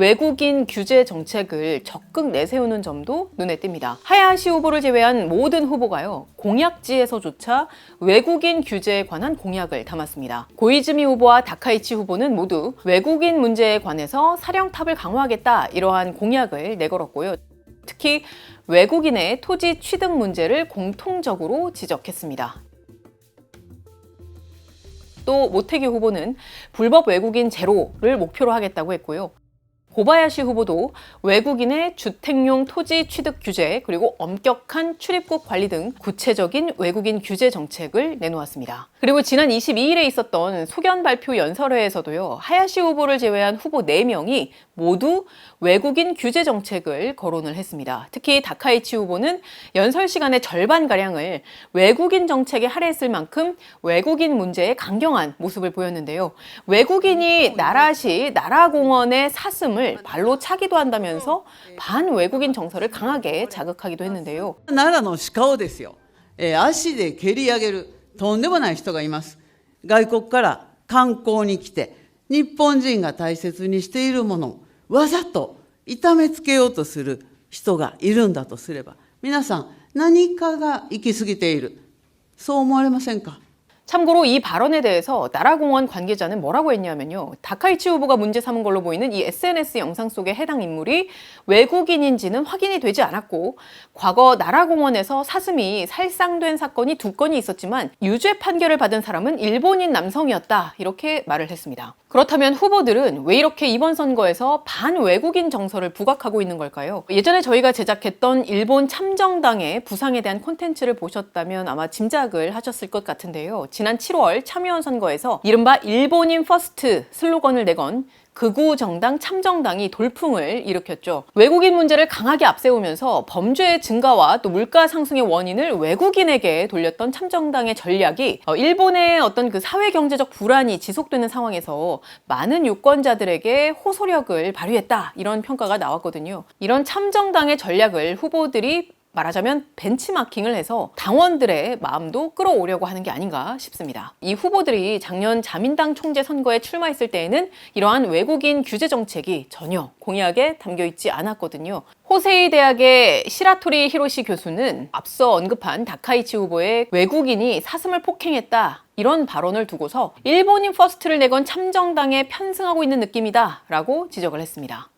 외국인 규제 정책을 적극 내세우는 점도 눈에 띕니다. 하야시 후보를 제외한 모든 후보가요, 공약지에서조차 외국인 규제에 관한 공약을 담았습니다. 고이즈미 후보와 다카이치 후보는 모두 외국인 문제에 관해서 사령탑을 강화하겠다 이러한 공약을 내걸었고요. 특히 외국인의 토지 취득 문제를 공통적으로 지적했습니다. 또 모태기 후보는 불법 외국인 제로를 목표로 하겠다고 했고요. 고바야시 후보도 외국인의 주택용 토지 취득 규제 그리고 엄격한 출입국 관리 등 구체적인 외국인 규제 정책을 내놓았습니다. 그리고 지난 22일에 있었던 소견 발표 연설회에서도요. 하야시 후보를 제외한 후보 4명이 모두 외국인 규제 정책을 거론을 했습니다. 특히 다카이치 후보는 연설 시간의 절반 가량을 외국인 정책에 할애했을 만큼 외국인 문제에 강경한 모습을 보였는데요. 외국인이 나라시 나라공원의 사슴을 발로 차기도 한다면서 반 외국인 정서를 강하게 자극하기도 했는데요. 奈良の鹿をですよ、えー足で蹴り上げるとんでもない人がいます外国から観光に来て日本人が大切にしているものをわざと痛めつけようとする人がいるんだとすれば皆さん何かが行き過ぎているそう思われませんか 참고로 이 발언에 대해서 나라공원 관계자는 뭐라고 했냐면요. 다카이치 후보가 문제 삼은 걸로 보이는 이 SNS 영상 속의 해당 인물이 외국인인지는 확인이 되지 않았고 과거 나라공원에서 사슴이 살상된 사건이 두 건이 있었지만 유죄 판결을 받은 사람은 일본인 남성이었다. 이렇게 말을 했습니다. 그렇다면 후보들은 왜 이렇게 이번 선거에서 반외국인 정서를 부각하고 있는 걸까요? 예전에 저희가 제작했던 일본 참정당의 부상에 대한 콘텐츠를 보셨다면 아마 짐작을 하셨을 것 같은데요. 지난 7월 참여원 선거에서 이른바 일본인 퍼스트 슬로건을 내건 극우 정당 참정당이 돌풍을 일으켰죠. 외국인 문제를 강하게 앞세우면서 범죄 증가와 또 물가 상승의 원인을 외국인에게 돌렸던 참정당의 전략이 어, 일본의 어떤 그 사회 경제적 불안이 지속되는 상황에서 많은 유권자들에게 호소력을 발휘했다 이런 평가가 나왔거든요. 이런 참정당의 전략을 후보들이 말하자면 벤치마킹을 해서 당원들의 마음도 끌어오려고 하는 게 아닌가 싶습니다. 이 후보들이 작년 자민당 총재 선거에 출마했을 때에는 이러한 외국인 규제 정책이 전혀 공약에 담겨 있지 않았거든요. 호세이 대학의 시라토리 히로시 교수는 앞서 언급한 다카이치 후보의 외국인이 사슴을 폭행했다. 이런 발언을 두고서 일본인 퍼스트를 내건 참정당에 편승하고 있는 느낌이다 라고 지적을 했습니다.